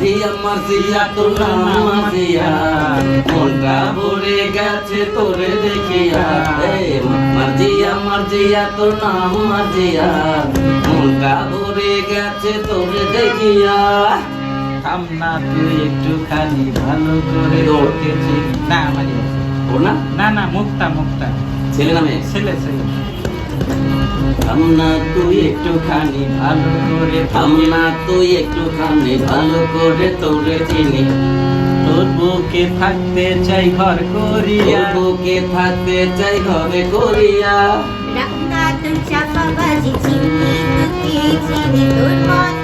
মার্জিয়া মার্জিয়া তোর নাম মার্জিয়া মনটা ভরে গেছে তোরে দেখিয়া মার্জিয়া মার্জিয়া তোর নাম মার্জিয়া মনটা ভরে গেছে তোরে দেখিয়া থাম তুই একটুখানি ভালো করে চিনি না মানে ও না? না না মুক্তা মুক্তা। ছেলে নামে ছেলে ছেলে। থাম না তুই একটুখানি ভালো করে থামনা তুই একটুখানি ভালো করে তোরে চিনি। তোর বুকে থাকতে চাই ঘর করিয়া। বুকে থাকতে চাই ঘরে করিয়া। রামনাথ চাপা বাজি চিনি তুই চিনি তোর মতো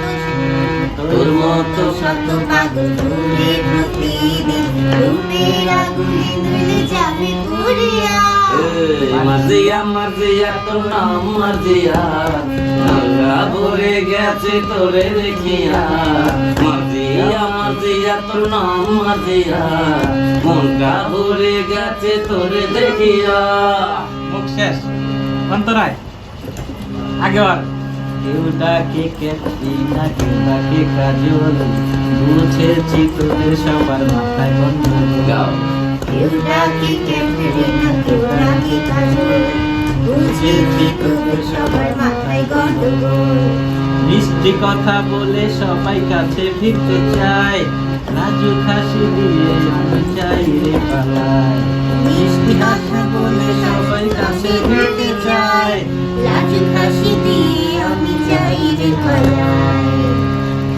মার্জিয়া মার্জিয়া তোর নাম মার্জিয়া নাঙ্গা ভরে গেছে তোরে দেখিয়া। মার্জিয়া মার্জিয়া তোর নাম মার্জিয়া মনটা ভরে গেছে তোরে দেখিয়া। মুখ শেষ অন্তরায় আগে আর কেউ ডাকে ক্যাটরিনা কেউ ডাকে কাজল বুঝেছি তোদের সবার মাথায় গাও ডাকে ক্যাটরিনা কেউ ডাকে কাজল। বুঝেছি তোদের সবার মাথায় গন্ডগোল। মিষ্টি কথা বলে সবাই কাছে ফিরতে চায়। রাজু খাসি দিয়ে আমি চাই রে পালাই মিষ্টি কথা বলে সবাই কাছে ফিরতে চায়। লাজু হাসি দিয়ে আমি যাই রে পালাই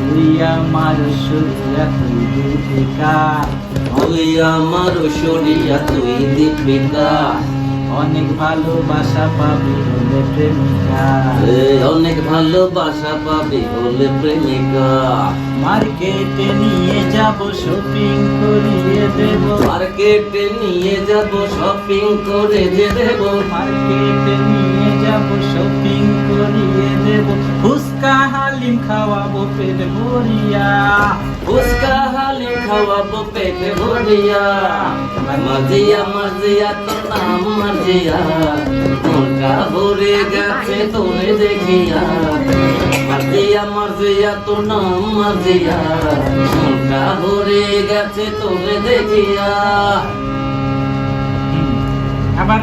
তুই আমার সুরিয়া তুই দীপিকা ওই আমার সরিয়া তুই দীপিকা অনেক ভালোবাসা পাবি হলে প্রেমিকা। অনেক ভালোবাসা পাবি বলে প্রেমিকা। মার্কেটে নিয়ে যাব শপিং করিয়ে দেব। মার্কেটে নিয়ে যাব শপিং করে দেব। মার্কেটে নিয়ে যাব শপিং করিয়ে দেব। ফুচকা, হালিম খাওয়াবো, পেট ভরিয়া। ফুচকা হালি খাওয়াবো, পেটে ভরিয়া। মাঝিয়া মাঝিয়া, তোর নাম মাঝিয়া। ভরে গেছে তোরে দেখিয়া। মাঝিয়া মাঝিয়া, তোর নাম মাঝিয়া। মনটা ভরে গেছে তোরে দেখিয়া। আবার